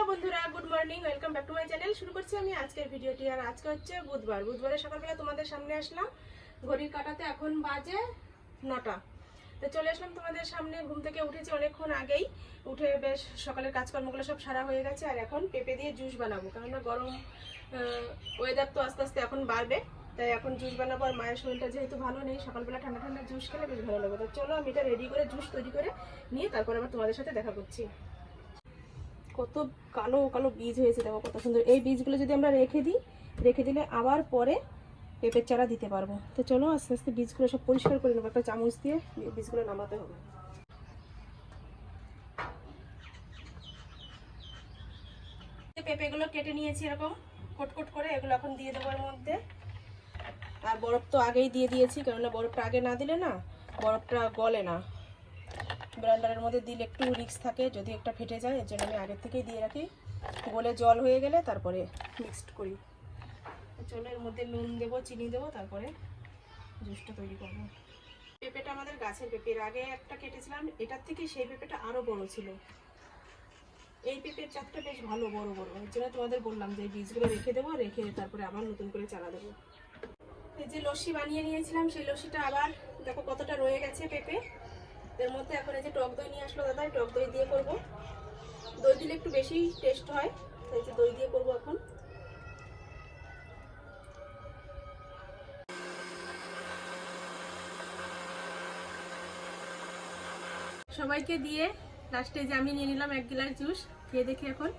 Hello বন্ধুরা good morning welcome back to my channel শুরু করছি আমি আজকের ভিডিওটি। আর আজকে হচ্ছে বুধবার। বুধবারে সকালবেলা তোমাদের সামনে আসলাম, ঘড়ির কাটাতে। এখন বাজে নটা। তো চলে আসলাম তোমাদের সামনে। ঘুম থেকে উঠেছি অনেকক্ষণ আগেই। উঠে বেশ সকালের কাজকর্মগুলো সব সারা হয়ে গেছে। আর এখন পেঁপে দিয়ে জুস বানাবো। কেননা গরম ওয়েদার তো আস্তে আস্তে এখন বাড়বে। তাই এখন জুস বানাবো। আর মায়ের শরীরটা যেহেতু ভালো নেই, সকালবেলা ঠান্ডা ঠান্ডা জুস খেলে বেশ ভালো লাগবে তো চলো আমি এটা রেডি করে, জুস তৈরি করে নিয়ে তারপর আবার তোমাদের সাথে দেখা করছি। কত কালো কালো বীজ হয়েছে, দেখো কত সুন্দর। এই বীজগুলো যদি আমরা রেখে দিই, রেখে দিলে আবার পরে পেঁপের চারা দিতে পারব। তো চলো আস্তে আস্তে বীজগুলো সব পরিষ্কার করে নেব। একটা চামচ দিয়ে বীজগুলো নামাতে হবে। পেঁপেগুলো কেটে নিয়েছি এরকম, কোট কোট করে। এগুলো এখন দিয়ে দেবো এর মধ্যে। আর বরফ তো আগেই দিয়ে দিয়েছি, কেননা বরফটা আগে না দিলে না, বরফটা গলে না। ব্রান্ডারের মধ্যে দিলে একটু রিক্স থাকে, যদি একটা ফেটে যায়, এর জন্য আমি আগের থেকেই দিয়ে রাখি। গলে জল হয়ে গেলে তারপরে মিক্সড করি। চলো এর মধ্যে নুন দেবো, চিনি দেবো, তারপরে জুসটা তৈরি করব। পেঁপেটা আমাদের গাছের পেঁপের আগে একটা কেটেছিলাম, এটার থেকে সেই পেঁপেটা আরও বড় ছিল। এই পেঁপের চারটা বেশ ভালো, বড় বড়। এর জন্য তোমাদের বললাম যে বীজগুলো রেখে দেবো, রেখে তারপরে আবার নতুন করে চারা দেবো। এই যে লস্যি বানিয়ে নিয়েছিলাম, সেই লস্যিটা আবার দেখো কতটা রয়ে গেছে পেঁপে। এর মধ্যে এখন এই যে টক দই নিয়ে আসলো দাদা টক দই দিয়ে করব। দই দিলে একটু বেশি টেস্ট হয় তাই যে দই দিয়ে করব এখন। সবাইকে দিয়ে লাস্টে যে আমি নিয়ে নিলাম এক গ্লাস জুস খেয়ে দেখি এখন।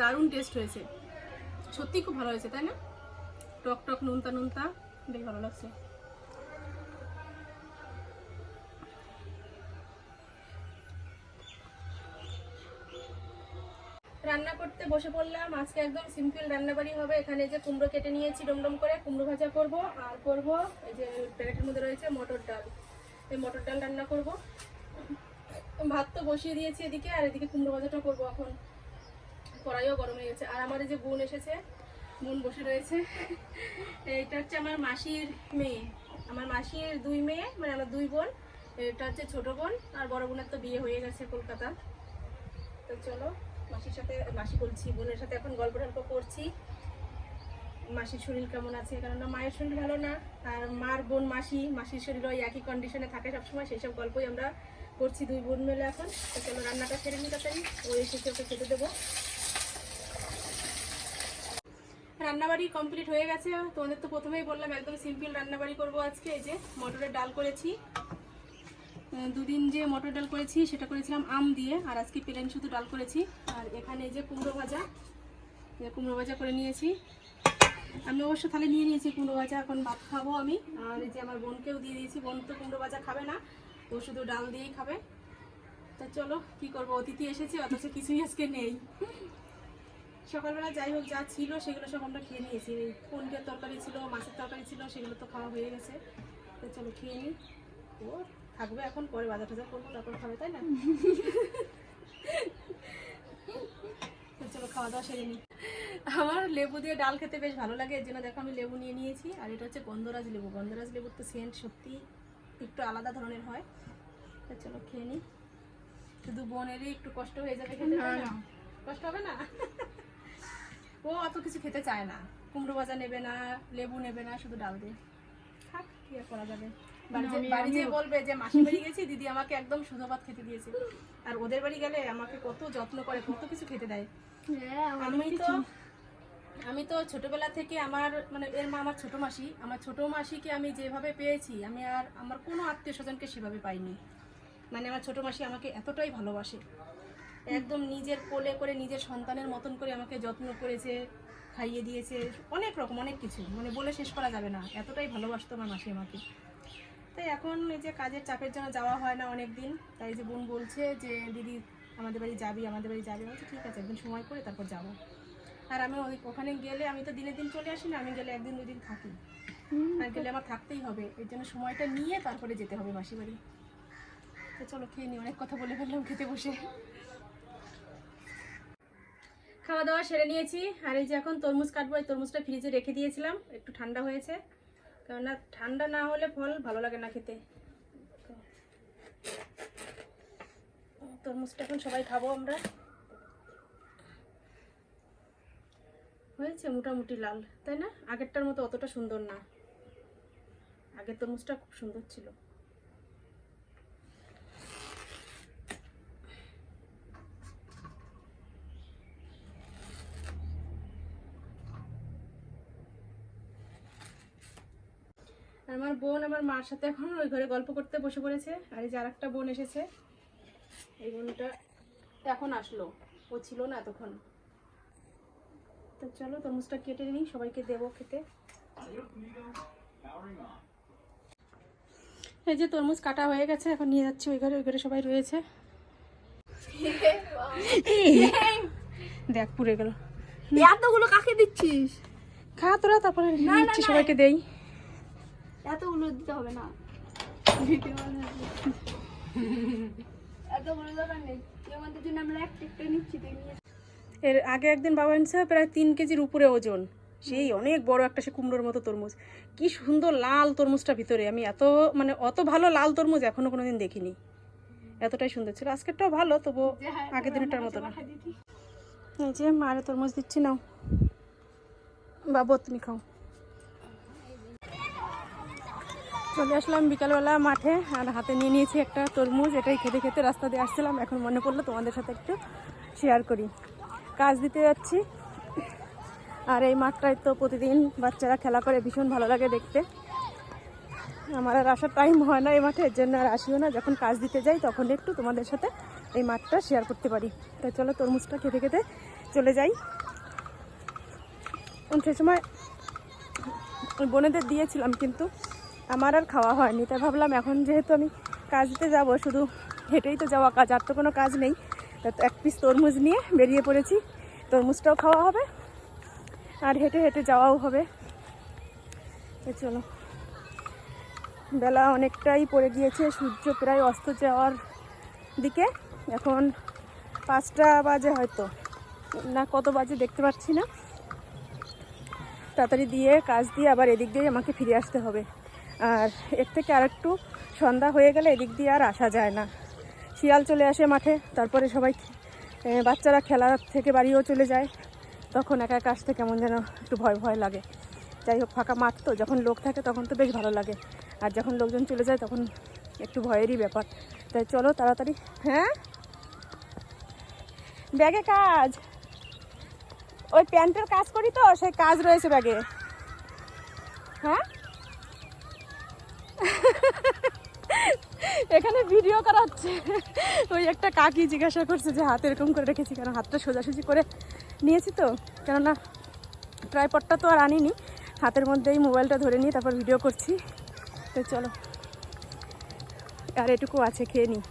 দারুণ টেস্ট হয়েছে। সত্যি খুব ভালো হয়েছে, তাই না? টক টক নুনতা নুনতা। লাগছে। রান্না করতে বসে পড়লাম। আজকে একদম সিম্পল রান্নাবাড়ি হবে। এখানে যে কুমড়ো কেটে নিয়েছি, ডমডম করে কুমড়ো ভাজা করব, আর করব এই যে প্যাকেটের মধ্যে রয়েছে মটর ডাল। এই মটর ডাল রান্না করব। ভাত তো বসিয়ে দিয়েছি এদিকে, আর এদিকে কুমড়ো ভাজাটা করব এখন। কড়াইও গরম হয়ে গেছে। আর আমার এই যে বোন এসেছে বোন বসে রয়েছে। এটা হচ্ছে আমার মাসির মেয়ে। আমার মাসির দুই মেয়ে মানে আমার দুই বোন। এটা হচ্ছে ছোট বোন, আর বড় বোনের তো বিয়ে হয়ে গেছে কলকাতা। তো চলো, মাসির সাথে, মাসি বলছি, বোনের সাথে এখন গল্প টল্প করছি। মাসির শরীর কেমন আছে? কেননা মায়ের শরীর ভালো না, আর মার বোন মাসি, মাসির শরীর ওই একই কন্ডিশনে থাকে সবসময়, সেই সব গল্পই আমরা করছি দুই বোন মিলে এখন। তো চলো, রান্নাটা সেরে নিই তাড়াতাড়ি। ও এসেছে, ওকে খেতে দেবো। রান্নাবাড়ি কমপ্লিট হয়ে গেছে। তোমাদের তো প্রথমেই বললাম একদম সিম্পল রান্নাবাড়ি করব আজকে। এই যে মটরের ডাল করেছি। দুদিন যে মটর ডাল করেছি, সেটা করেছিলাম আম দিয়ে, আর আজকে প্লেন শুধু ডাল করেছি। আর এখানে যে কুমড়ো ভাজা কুমড়ো ভাজা করে নিয়েছি। আমি অবশ্য তাহলে নিয়ে নিয়েছি কুমড়ো ভাজা, এখন ভাত খাব আমি। আর এই যে আমার বোনকেও দিয়ে দিয়েছি, বোন তো কুমড়ো ভাজা খাবে না, ও শুধু ডাল দিয়েই খাবে। তা চলো, কি করব? অতিথি এসেছে, অথচ কিছুই আজকে নেই। সকালবেলা যাই হোক যা ছিল সেগুলো সব আমরা খেয়ে নিয়েছি। এই পনিরের তরকারি ছিল মাছের তরকারি ছিল সেগুলো তো খাওয়া হয়ে গেছে। তো চলো খেয়ে নিই ও থাকবে এখন পরে বাজার টাজার করব তারপর খাবে তাই না? চলো খাওয়া দাওয়া সেরে নিই আমার লেবু দিয়ে ডাল খেতে বেশ ভালো লাগে এর জন্য দেখো আমি লেবু নিয়ে নিয়েছি আর এটা হচ্ছে গন্ধরাজ লেবু। গন্ধরাজ লেবুর তো সেন্ট সত্যি একটু আলাদা ধরনের হয়। তো চলো খেয়ে নিই শুধু বোনেরই একটু কষ্ট হয়ে যাবে খেতে? কষ্ট হবে না? ও অত কিছু খেতে চায় না। কুমড়ো ভাজা নেবে না লেবু নেবে না শুধু ডাল দিয়ে। থাক কি আর করা যাবে? বাড়ি যে- যেয়ে বলবে যে মাসি বাড়ি গেছি দিদি আমাকে একদম শুধু ভাত খেতে দিয়েছে। আর ওদের বাড়ি গেলে আমাকে কত যত্ন করে কত কিছু খেতে দেয়। আমি তো আমি তো ছোটবেলা থেকে আমার মানে এর মা আমার ছোট মাসি। আমার ছোট মাসিকে আমি যেভাবে পেয়েছি আমি আর আমার কোনো আত্মীয় স্বজনকে সেভাবে পাইনি। মানে আমার ছোট মাসি আমাকে এতটাই ভালোবাসে। একদম নিজের কোলে করে নিজের সন্তানের মতন করে আমাকে যত্ন করেছে খাইয়ে দিয়েছে অনেক রকম অনেক কিছু। মানে বলে শেষ করা যাবে না। এতটাই ভালোবাসতো আমার মাসি আমাকে। তাই এখন এই যে কাজের চাপের জন্য যাওয়া হয় না অনেক দিন তাই যে বোন বলছে যে দিদি আমাদের বাড়ি যাবি আমাদের বাড়ি যাবি। বলছে ঠিক আছে একদিন সময় করে তারপর যাব। আর আমি ওই- ওখানে গেলে আমি তো দিনের দিন চলে আসি না আমি গেলে একদিন দুই দিন থাকি। আর গেলে আমার থাকতেই হবে। এর জন্য সময়টা নিয়ে তারপরে যেতে হবে মাসি বাড়ি। তো চলো খেয়ে নি অনেক কথা বলে ফেললাম খেতে বসে। খাওয়া দাওয়া সেরে নিয়েছি। আর এই যে এখন তরমুজ কাটবো, এই তরমুজটা ফ্রিজে রেখে দিয়েছিলাম। একটু ঠান্ডা হয়েছে। কেননা ঠান্ডা না হলে ফল ভালো লাগে না খেতে। তরমুজটা এখন সবাই খাব আমরা। হয়েছে মোটামুটি লাল, তাই না? আগেরটার মতো অতটা সুন্দর না। আগের তরমুজটা খুব সুন্দর ছিল। আমার বোন আমার মার সাথে এখন ওই ঘরে গল্প করতে বসে পড়েছে। আর এই যে আর একটা বোন এসেছে এই বোনটা এখন আসলো। ও ছিল না এতক্ষণ তো চলো তরমুজটা কেটে নিই সবাইকে দেবো খেতে। এই যে তরমুজ কাটা হয়ে গেছে এখন নিয়ে যাচ্ছি ওই ঘরে ওই ঘরে সবাই রয়েছে। দেখ পুড়ে গেল। এতগুলো কাকে দিচ্ছিস? খা তোরা তারপরে নিচ্ছি সবাইকে দেই। এতগুলো দিতে হবে না। এতগুলো দরকার নেই। আমাদের জন্য আমরা একটা একটা নিচ্ছি এর আগে একদিন বাবা এনেছে প্রায় তিন কেজির উপরে ওজন। সেই অনেক বড় একটা সে কুমড়োর মতো তরমুজ। কি সুন্দর লাল তরমুজটা ভিতরে। আমি এত মানে অত ভালো লাল তরমুজ এখনও কোনোদিন দেখিনি। এতটাই সুন্দর ছিল। আজকেরটাও ভালো তবু আগের দিনটার মতো না। এই যে মারে তরমুজ দিচ্ছি নাও। বাবু তুমি খাও। চলে আসলাম বিকালবেলা মাঠে, আর হাতে নিয়ে নিয়েছি একটা তরমুজ, এটাই খেতে খেতে রাস্তা দিয়ে আসছিলাম। এখন মনে পড়ল তোমাদের সাথে একটু শেয়ার করি। কাজ দিতে যাচ্ছি। আর এই মাঠটায় তো প্রতিদিন বাচ্চারা খেলা করে, ভীষণ ভালো লাগে দেখতে। আমার আর আসার টাইম হয় না এই মাঠে, এর জন্য আর আসিও না। যখন কাজ দিতে যাই, তখন একটু তোমাদের সাথে এই মাঠটা শেয়ার করতে পারি। তাই চলো তরমুজটা খেতে খেতে চলে যাই। সে সময় বোনেদের দিয়েছিলাম কিন্তু আমার আর খাওয়া হয়নি, তাই ভাবলাম এখন যেহেতু আমি কাজতে যাব, শুধু হেঁটেই তো যাওয়া কাজ, আর তো কোনো কাজ নেই। তা এক পিস তরমুজ নিয়ে বেরিয়ে পড়েছি, তরমুজটাও খাওয়া হবে, আর হেঁটে হেঁটে যাওয়াও হবে। চলো। বেলা অনেকটাই পড়ে গিয়েছে, সূর্য প্রায় অস্ত যাওয়ার দিকে। এখন পাঁচটা বাজে হয়তো, না কত বাজে দেখতে পাচ্ছি না। তাড়াতাড়ি দিয়ে, কাজ দিয়ে আবার এদিক দিয়ে আমাকে ফিরে আসতে হবে। আর এর থেকে আর একটু সন্ধ্যা হয়ে গেলে এদিক দিয়ে আর আসা যায় না। শিয়াল চলে আসে মাঠে, তারপরে সবাই বাচ্চারা খেলার থেকে বাড়িও চলে যায়। তখন একা একা আসতে কেমন যেন একটু ভয় ভয় লাগে। যাই হোক, ফাঁকা মাঠ তো, যখন লোক থাকে তখন তো বেশ ভালো লাগে। আর যখন লোকজন চলে যায় তখন একটু ভয়েরই ব্যাপার। তাই চলো তাড়াতাড়ি। হ্যাঁ? ব্যাগে কাজ। ওই প্যান্টের কাজ করি তো, সেই কাজ রয়েছে ব্যাগে। হ্যাঁ? এখানে ভিডিও করা হচ্ছে ওই একটা কাকি জিজ্ঞাসা করছে যে হাত এরকম করে রেখেছি কেন? হাতটা সোজাসুজি করে নিয়েছি তো। কেননা ট্রাইপডটা তো আর আনিনি। হাতের মধ্যেই মোবাইলটা ধরে নিয়ে তারপর ভিডিও করছি। তো চলো। আর এটুকু আছে, খেয়ে নিই।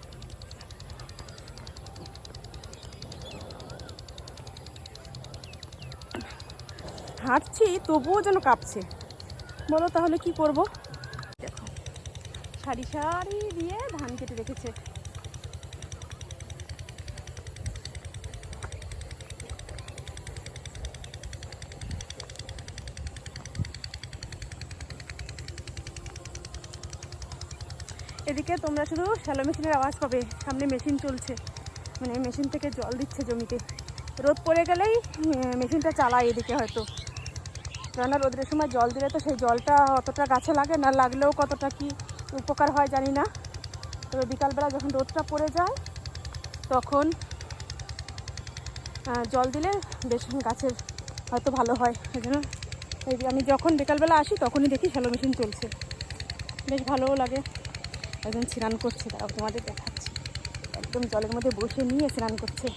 হাঁটছি, তবুও যেন কাঁপছে। বলো তাহলে কি করব? সারি সারি দিয়ে ধান কেটে রেখেছে। এদিকে তোমরা শুধু শ্যালো মেশিনের আওয়াজ পাবে, সামনে মেশিন চলছে। মানে মেশিন থেকে জল দিচ্ছে জমিতে। রোদ পড়ে গেলেই মেশিনটা চালায় এদিকে হয়তো। কেননা রোদের সময় জল দিলে তো সেই জলটা অতটা গাছে লাগে না, লাগলেও কতটা কি উপকার হয় জানি না। তবে বিকালবেলা যখন রোদটা পড়ে যায়, তখন জল দিলে বেশ গাছের হয়তো ভালো হয়। এই জন্য আমি যখন বিকালবেলা আসি, তখনই দেখি শ্যালো মেশিন চলছে। বেশ ভালোও লাগে। একজন স্নান করছে, তারাও তোমাদের দেখাচ্ছি। একদম জলের মধ্যে বসে নিয়ে স্নান করছে।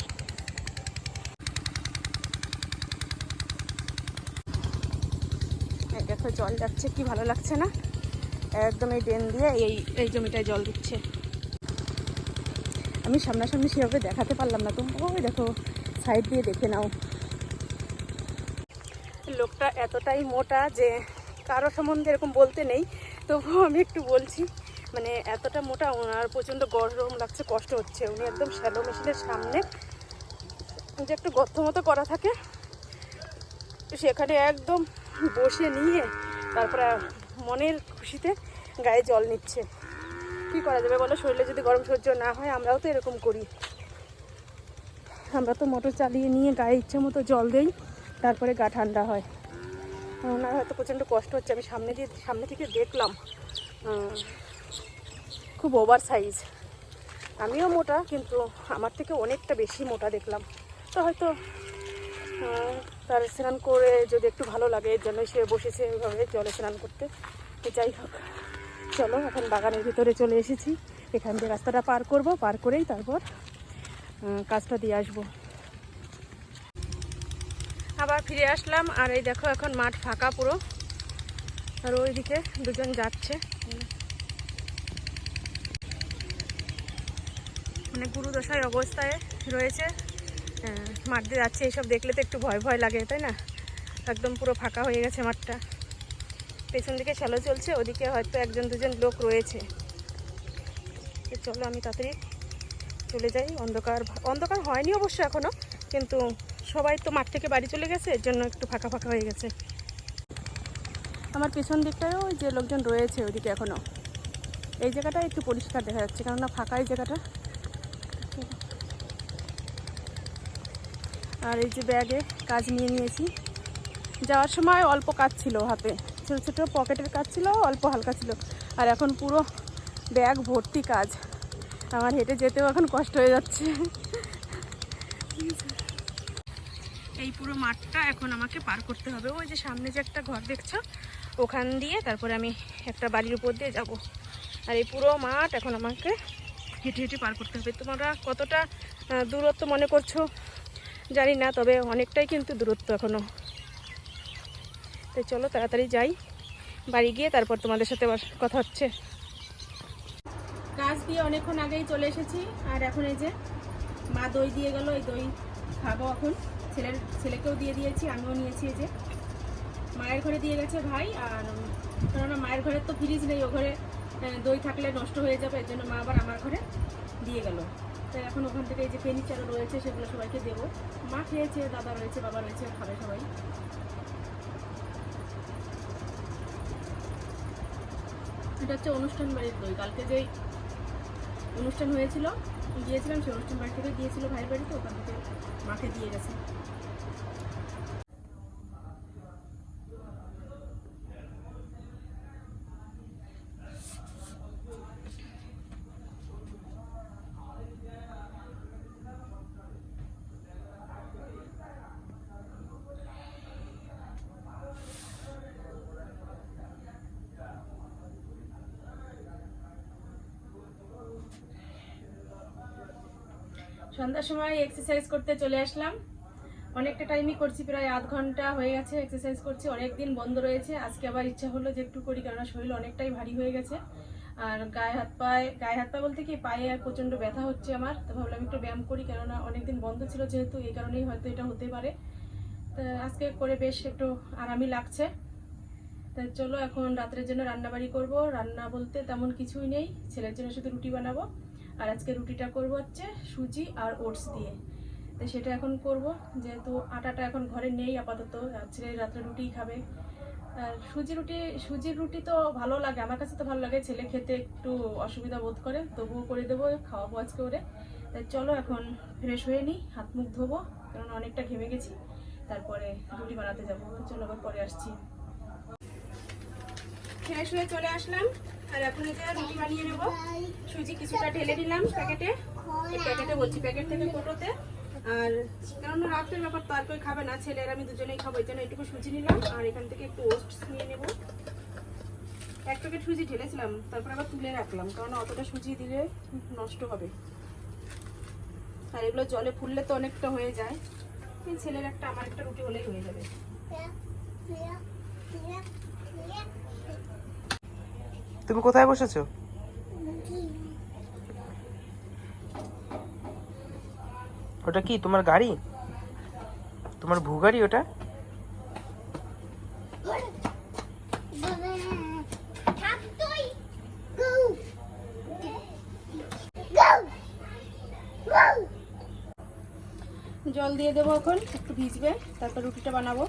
দেখো জল যাচ্ছে, কি ভালো লাগছে না? একদম এই ড্রেন দিয়ে এই এই জমিটায় জল দিচ্ছে। আমি সামনাসামনি সেভাবে দেখাতে পারলাম না তুমি ওই দেখো সাইড দিয়ে দেখে নাও। লোকটা এতটাই মোটা যে কারও সম্বন্ধে এরকম বলতে নেই, তবুও আমি একটু বলছি মানে এতটা মোটা, ওনার প্রচণ্ড গরম লাগছে, কষ্ট হচ্ছে। উনি একদম শ্যালো মেশিনের সামনে যে একটু গর্ত মতো করা থাকে, সেখানে একদম বসে নিয়ে তারপরে মনের খুশিতে গায়ে জল নিচ্ছে। কি করা যাবে বলো? শরীরে যদি গরম সহ্য না হয়, আমরাও তো এরকম করি। আমরা তো মোটর চালিয়ে নিয়ে গায়ে ইচ্ছে মতো জল দেই, তারপরে গা ঠান্ডা হয়। ওনার হয়তো প্রচণ্ড কষ্ট হচ্ছে। আমি সামনে দিয়ে, সামনে থেকে দেখলাম খুব ওভার সাইজ আমিও মোটা, কিন্তু আমার থেকে অনেকটা বেশি মোটা দেখলাম। তো হয়তো তার স্নান করে যদি একটু ভালো লাগে, এর জন্য সে বসেছে ওইভাবে জলে স্নান করতে। যাই হোক। চলো এখন বাগানের ভিতরে চলে এসেছি। এখান দিয়ে রাস্তাটা পার করব পার করেই তারপর কাজটা দিয়ে আসব। আবার ফিরে আসলাম আর এই দেখো এখন মাঠ ফাঁকা পুরো। আর ওইদিকে দুজন যাচ্ছে। মানে গুরুদশায় অবস্থায় রয়েছে। হ্যাঁ, মাঠ দিয়ে যাচ্ছে এইসব দেখলে তো একটু ভয় ভয় লাগে তাই না? একদম পুরো ফাঁকা হয়ে গেছে মাঠটা। পেছন দিকে শ্যালো চলছে, ওদিকে হয়তো একজন, দুজন লোক রয়েছে। চলো আমি তাড়াতাড়ি চলে যাই। অন্ধকার অন্ধকার হয়নি অবশ্য এখনও কিন্তু সবাই তো মাঠ থেকে বাড়ি চলে গেছে, এর জন্য একটু ফাঁকা ফাঁকা হয়ে গেছে। আমার পেছন দিকটায়ও ওই যে লোকজন রয়েছে ওইদিকে এখনও এই জায়গাটা একটু পরিষ্কার দেখা যাচ্ছে, কেননা ফাঁকা এই জায়গাটা। আর এই যে ব্যাগে কাজ নিয়ে নিয়েছি। যাওয়ার সময় অল্প কাজ ছিল হাতে। ছোটো ছোটো পকেটের কাজ ছিল, অল্প হালকা ছিল। আর এখন পুরো ব্যাগ ভর্তি কাজ। আমার হেঁটে যেতেও এখন কষ্ট হয়ে যাচ্ছে। এই পুরো মাঠটা এখন আমাকে পার করতে হবে। ওই যে সামনে যে একটা ঘর দেখছ, ওখান দিয়ে তারপরে আমি একটা বাড়ির উপর দিয়ে যাব। আর এই পুরো মাঠ এখন আমাকে হেঁটে হেঁটে পার করতে হবে। তোমরা কতটা দূরত্ব মনে করছ জানি না, তবে অনেকটাই কিন্তু দূরত্ব এখনও তো চলো তাড়াতাড়ি যাই। বাড়ি গিয়ে তারপর তোমাদের সাথে কথা হচ্ছে। কাজ দিয়ে অনেকক্ষণ আগেই চলে এসেছি, আর এখন এই যে মা দই দিয়ে গেল, এই দই খাব এখন। ছেলের, ছেলেকেও দিয়ে দিয়েছি, আমিও নিয়েছি এই যে। মায়ের ঘরে দিয়ে গেছে ভাই, আর কেননা মায়ের ঘরে তো ফ্রিজ নেই, ও ঘরে দই থাকলে নষ্ট হয়ে যাবে, এর জন্য মা আবার আমার ঘরে দিয়ে গেল। তাই এখন ওখান থেকে এই যে চালু রয়েছে, সেগুলো সবাইকে দেবো। মা খেয়েছে, দাদা রয়েছে, বাবা রয়েছে, খাবে সবাই। এটা হচ্ছে অনুষ্ঠান বাড়ির দই। কালকে যেই অনুষ্ঠান হয়েছিল, গিয়েছিলাম, সেই অনুষ্ঠান বাড়ি থেকে গিয়েছিল ভাইয়ের বাড়িতে, ওখান থেকে মাকে দিয়ে গেছে। সন্ধ্যার সময় এক্সারসাইজ করতে চলে আসলাম। অনেকটা টাইমই করছি, প্রায় আধ ঘণ্টা হয়ে গেছে এক্সারসাইজ করছি অনেক দিন বন্ধ রয়েছে। আজকে আবার ইচ্ছা হলো যে একটু করি, কেননা শরীর অনেকটাই ভারী হয়ে গেছে। আর গায়ে হাত পায়ে, গায়ে হাত পা বলতে কি, পায়ে আর প্রচণ্ড ব্যথা হচ্ছে আমার, তো ভাবলাম একটু ব্যায়াম করি, কেননা অনেকদিন বন্ধ ছিল যেহেতু, এই কারণেই হয়তো এটা হতে পারে। তো আজকে করে বেশ একটু আরামই লাগছে। তো চলো এখন রাত্রের জন্য রান্নাবাড়ি করব। রান্না বলতে তেমন কিছুই নেই, ছেলের জন্য শুধু রুটি বানাবো। আর আজকে রুটিটা করব হচ্ছে সুজি আর ওটস দিয়ে। তো সেটা এখন করব, যেহেতু আটাটা এখন ঘরে নেই আপাতত ছেলে রাত্রে রুটিই খাবে। আর সুজি রুটি, সুজির রুটি তো ভালো লাগে, আমার কাছে তো ভালো লাগে, ছেলে খেতে একটু অসুবিধা বোধ করে, তবুও করে দেবো, খাওয়াবো আজকে ওরে। তাই চলো এখন ফ্রেশ হয়ে নিই হাত মুখ ধোবো, কারণ অনেকটা ঘেমে গেছি, তারপরে রুটি বানাতে যাব। চলো আবার পরে আসছি। ফ্রেশ হয়ে চলে আসলাম। আর এখন যে রুটি বানিয়ে নেব। সুজি কিছুটা ঢেলে দিলাম প্যাকেটে। প্যাকেটে বলছি প্যাকেট থেকে কোটোতে। আর কারণ রাত্রের ব্যাপার তো আর কেউ খাবে না, ছেলে আমি দুজনেই খাব, এই জন্য একটু সুজি নিলাম। আর এখান থেকে একটু ওস্ট নিয়ে নেব। এক প্যাকেট সুজি ঢেলেছিলাম, তারপর আবার তুলে রাখলাম কারণ অতটা সুজি দিলে নষ্ট হবে। আর এগুলো জলে ফুললে তো অনেকটা হয়ে যায়। ছেলের একটা, আমার একটা রুটি হলেই হয়ে যাবে। তুমি কোথায় বসেছো? ওটা কি, তোমার গাড়ি? তোমার ভু গাড়ি ওটা? জল দিয়ে দেবো এখন, একটু ভিজবে, তারপর রুটিটা বানাবো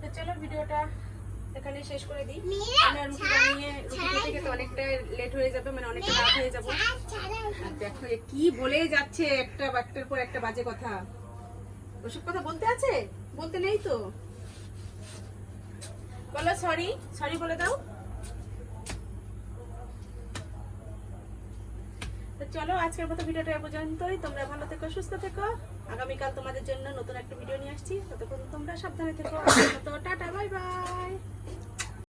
তো চলো ভিডিওটা এখানে শেষ চলো, আজকের মতো ভিডিওটা পর্যন্তই। তোমরা ভালো থেকো, সুস্থ থেকো। আগামীকাল তোমাদের জন্য নতুন একটা ভিডিও নিয়ে আসছি। ততক্ষণ তোমরা সাবধানে থেকো। Tata bye bye